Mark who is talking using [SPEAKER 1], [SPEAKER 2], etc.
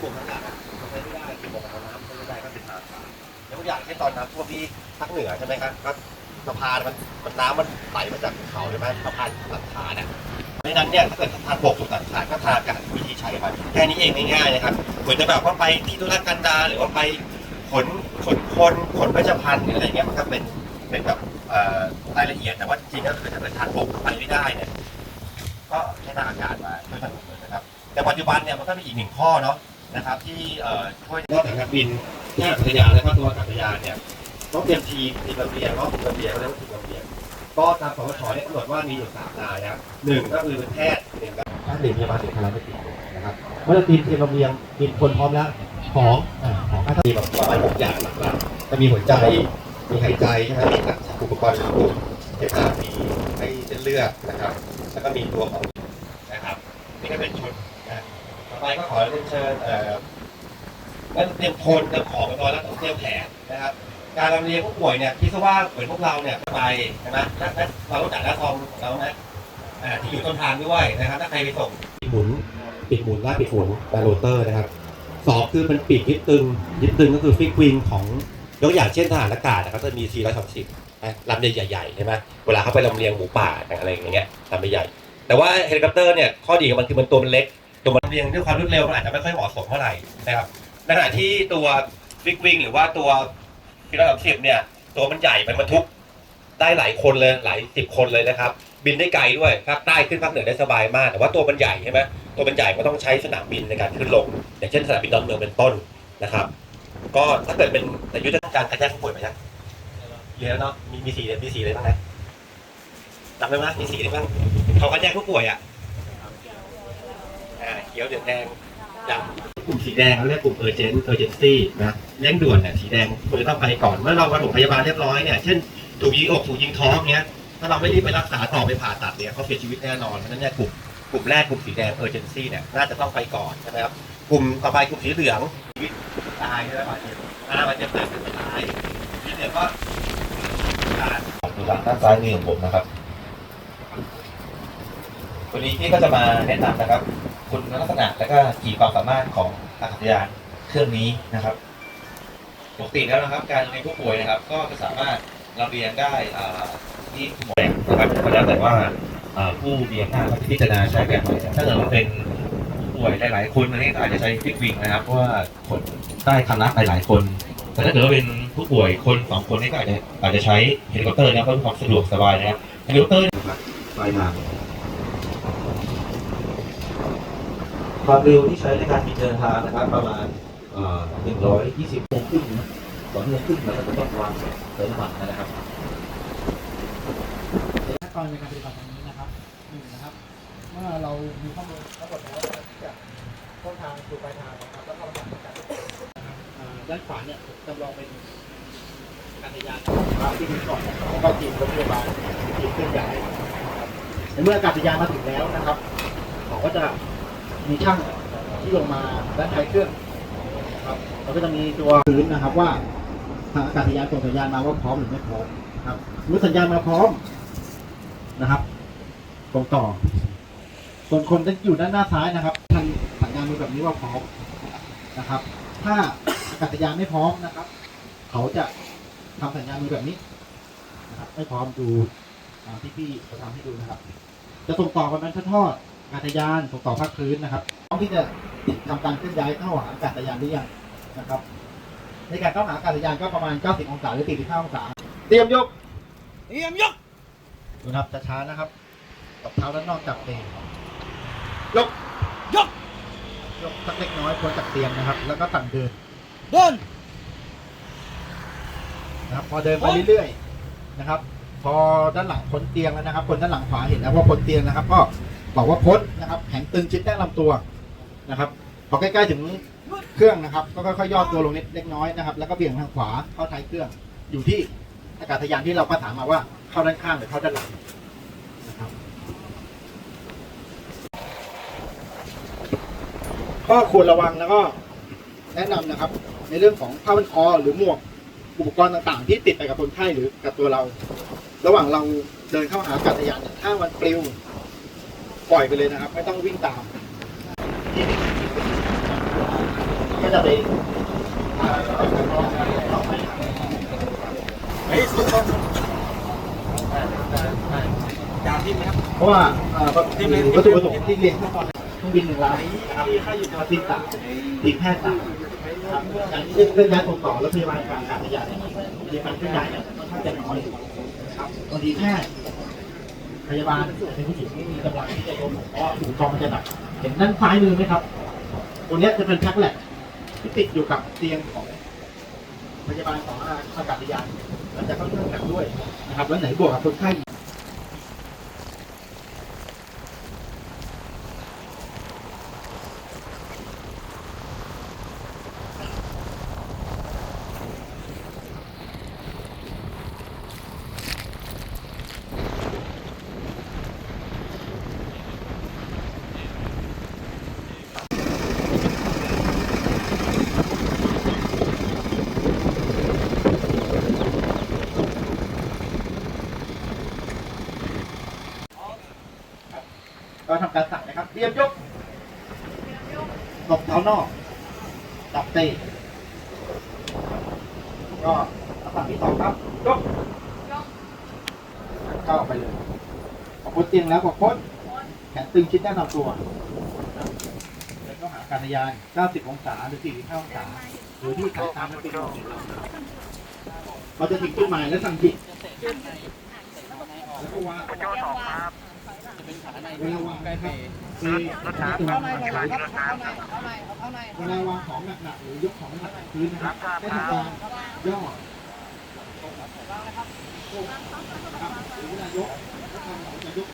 [SPEAKER 1] ระบบต่างๆอะมันใช้ไม่ได้ระบบน้ำใช้ไม่ได้ก็เป็นทางขาดยกตัวอย่างเช่นตอนน้ำท่วมที่ภาคเหนือใช่ไหมครับก็สะพานมันมันน้ำมันไหลมาจากเขาใช่ไหมสะพานหลังคาเนี่ยเพราะฉะนั้นเนี่ยถ้าเกิดสะพานบกถูกตัดขาดก็ทางการวิธีใช้มันแค่นี้เองง่ายๆนะครับเหมือนจะแบบว่าไปที่ธุรกันดารหรือว่าไปขนขนคนขนเวชภัณฑ์หรืออะไรเงี้ยมันก็เป็นเป็นแบบรายละเอียดแต่ว่าจริงๆก็คือถ้าเกิดทางบกไปไม่ได้เนี่ยก็ใช้ทางอากาศมาช่วยสนับสนุนนะครับ แต่ปัจจุบันเนี่ยมันก็มีอีกหนึ่งข้อเนาะ นะครับ ที่ช่วยนอกจากการบินท่าอากาศยานและก็ตัวอากาศยานเนี่ยต้องเตรียมทีมทีมลำเลียงเนาะทีมลำเลียงเขาเรียกว่าทีมลำเลียงก็ตามสวชเนี่ยกำหนดว่ามีอยู่สามนายนะครับหนึ่งก็คือเป็นแพทย์หนึ่งก็แพทย์หนึ่งพยาบาลเสนาธิการนะครับเมื่อทีมทีมลำเลียงทีมคนพร้อมแล้วของอ่าของก็มีแบบประมาณหกอย่างหลักๆจะมีหัวใจมีหายใจใช่ไหมมีอุปกรณ์สูบเก็บน้ำมีให้เส้นเลือดนะครับ แล้วก็มีตัวของนะครับนี่ก็เป็นชุด ไปก็ขอเรียนเชิญเอ่องั้นเตรียมคนเตรียมของไปก่อนแล้วต้องเตรียมแผนนะครับ การลำเลียงผู้ป่วยเนี่ยคิดซะว่าเหมือนพวกเราเนี่ยไปใช่ไหมและและเรารู้จักหน้าทองเราไหมอ่าที่อยู่ต้นทางด้วยนะครับ ถ้าใครไปส่งปิดหมุนปิดหมุนและปิดหมุนแบโรเตอร์นะครับสองคือเป็นปีกยึดตึงยึดตึงก็คือฟิกวิงของยกอย่างเช่นทหารอากาศนะครับจะมี 430นะลำใหญ่ๆใช่ไหมเวลาเขาไปลำเลียงหมูป่าอะไรอย่างเงี้ยลำใหญ่แต่ว่าเฮลิคอปเตอร์เนี่ยข้อดีของมันคือมันตัวมันเล็ก ตัวมันเรียงด้วยความรวดเร็วมันอาจจะไม่ค่อยเหมาะสมเท่าไหร่นะครับในขณะที่ตัวฟิกวิงหรือว่าตัวฟิลสามสิบเนี่ย ตัวมันใหญ่มันบรรทุกได้หลายคนเลยหลายสิบคนเลยนะครับ บินได้ไกลด้วยภาคใต้ขึ้นภาคเหนือได้สบายมาก แต่ว่าตัวมันใหญ่ใช่ไหมตัวมันใหญ่ก็ต้องใช้สนามบินในการขึ้นลง อย่างเช่นสนามบินดอนเมืองเป็นต้นนะครับ ก็ถ้าเกิดเป็นแต่ยุทธการการแยกผู้ป่วยไหมยังเยนแล้วเนาะมีมีสีมีสีอะไรบ้างนะจำได้ไหมมีสีอะไรบ้างเขาคัดแยกผู้ป่วยอะ ขียวเหลืองแดงดำกลุ่มสีแดงเขาเรียกกลุ่ม urgent urgency นะเร่งด่วนเนี่ยสีแดงควรจะต้องไปก่อนเมื่อเราไปฐมพยาบาลเรียบร้อยเนี่ยเช่นถูกยิงอกถูกยิงท้องเนี้ยถ้าเราไม่รีบไปรักษาต่อไปผ่าตัดเนี่ยเขาเสียชีวิตแน่นอนเพราะฉะนั้นเนี่ยกลุ่มกลุ่มแรกกลุ่มสีแดง urgency เนี่ยน่าจะต้องไปก่อนใช่ไหมครับกลุ่มต่อไปกลุ่มสีเหลืองชีวิตตายใช่ไหมบาดเจ็บอ่าบาดเจ็บหนักคือตายสีเหลืองก็การดูหลังด้านซ้ายมือของผมนะครับวันนี้พี่ก็จะมาแนะนำนะครับ คุณลักษณะและก็ขีดความสามารถของอากาศยานเครื่องนี้นะครับปกติแล้วนะครับ การในผู้ป่วยนะครับ ก็จะสามารถลำเลียงได้อ่าที่คุณหมอนะครับก็แล้วแต่ว่าผู้มีอำนาจเขาพิจารณาใช้แบบไหนถ้าเกิดว่าเป็นผู้ป่วยหลาย ๆ คนอันนี้อาจจะใช้ฟิกวิงนะครับเพราะว่าคนได้คำนับหลาย ๆ คน แต่ถ้าเกิดว่าเป็นผู้ป่วยคนสองคนนี่ก็อาจจะอาจจะใช้เฮลิคอปเตอร์นะครับเพื่อความสะดวกสบายนะครับเฮลิคอปเตอร์ปลายทาง ความเร็วที่ใช้ในการบินเดินทางนะครับ ประมาณหนึ่งร้อยยี่สิบโมงครึ่งนะสองโมงครึ่งเราก็จะต้องวางเติมน้ำมันนะครับ
[SPEAKER 2] ขั้นตอนในการปฏิบัติตรงนี้นะครับหนึ่งนะครับ เมื่อเรามีข้อมูลทั้งหมดแล้วจากต้นทางสู่ปลายทางนะครับแล้วก็ประสานกันนะครับอ่าด้านขวาเนี่ยจำลองเป็นการยานที่มีก่อนแล้วก็ทีมรถพยาบาลทีมเคลื่อนย้ายนะครับในเมื่ออากาศยานมาถึงแล้วนะครับเขาก็จะ มีช่างที่ลงมาด้านท้ายเครื่องครับเราก็จะมีตัวพื้นนะครับว่าทางอากาศยานส่งสัญญาณมาว่าพร้อมหรือไม่พร้อมครับเมื่อสัญญาณมาพร้อมนะครับตรงต่อ ส่วนคนที่อยู่ด้านหน้าซ้ายนะครับท่านสัญญาณมือแบบนี้ว่าพร้อมนะครับ ถ้าอากาศยานไม่พร้อมนะครับ เขาจะทำสัญญาณมือแบบนี้นะครับ ไม่พร้อมดูที่พี่เขาทำให้ดูนะครับ จะส่งต่อกันนั้นทอด อากาศยานส่งต่อภาคพื้นนะครับพร้อมที่จะทำการเคลื่อนย้ายเข้าหาอากาศยานหรือยังนะครับ ในการเข้าหาอากาศยานก็ประมาณ 90 องศาหรือ 45 องศา เตรียมยก
[SPEAKER 3] เตรียมยก
[SPEAKER 2] ดูนะครับช้าๆนะครับกับเท้าด้านนอกจับเตียงยก
[SPEAKER 3] ยก
[SPEAKER 2] ยกสักเล็กน้อยพ้นจากเตียงนะครับ แล้วก็สั่งเดิน
[SPEAKER 3] เดิน
[SPEAKER 2] นะครับ พอเดินไปเรื่อยๆนะครับ พอด้านหลังพ้นเตียงแล้วนะครับ คนด้านหลังขวาเห็นแล้วว่าพ้นเตียงนะครับ ก็ บอกว่าพ้นนะครับแข็งตึงชิดแน่นลำตัวนะครับพอใกล้ๆถึงเครื่องนะครับ ก็ค่อยๆย่อตัวลงนิดเล็กน้อยนะครับ แล้วก็เบี่ยงทางขวาเข้าท้ายเครื่อง อยู่ที่อากาศยานที่เราประสานมาว่าเข้าด้านข้างหรือเข้าด้านหลังนะครับก็ควรระวังแล้วก็แนะนำนะครับ ในเรื่องของผ้าพันคอหรือหมวกอุปกรณ์ต่างๆ ที่ติดไปกับคนไข้หรือกับตัวเรา ระหว่างเราเดินเข้าหาอากาศยานเนี่ยถ้ามันปลิว ปล่อยไปเลยนะครับ ไม่ต้องวิ่งตาม ก็จะไปเฮ้
[SPEAKER 3] ยสุดต้องจานที่ไหมครับ
[SPEAKER 2] เพราะว่าเอ่อวัตถุประสงค์ที่เรียนขั้นตอนเครื่องบินหนึ่งลำนะครับมาทีมต่างทีมแพทย์ต่างอย่างที่เครื่องย้ายส่งต่อและพยาบาลการการพยาเนี่ยพยาบาลเครื่องย้ายเนี่ยค่อนข้างจะน้อยครับบางทีแพทย์ พยาบาลเป็นผู้หญิงที่มีกำลังที่จะโดนเพราะถุงทองมันจะหนักเห็นด้านซ้ายมือไหมครับ ตัวนี้จะเป็นแพ็คแหลกที่ติดอยู่กับเตียงของพยาบาลของอากาศยานมันจะค่อนข้างหนักด้วยนะครับแล้วไหนบวกกับคนไข้ ทำการสั่งนะครับเตรียมยกตบเท้านอกจับเตะก็สั่งที่สองครับยกก็ออกไปเลยพอพ้นเตียงแล้วก็พ้นแขนตึงชิดแน่นำตัวแล้วก็หาการยาน 90 องศาหรือ 45 องศาหรือที่สายตามนักบินของเราเราจะทิ้งจุดหมายและสั่งผิดแล้วก็วาง เวลาวางครับคือเข้าในครับเข้าในเข้าในเข้าในเวลาวางของหนักๆหรือยกของหนักพื้นนะครับให้ทำการย่องครับหรือเวลายกยก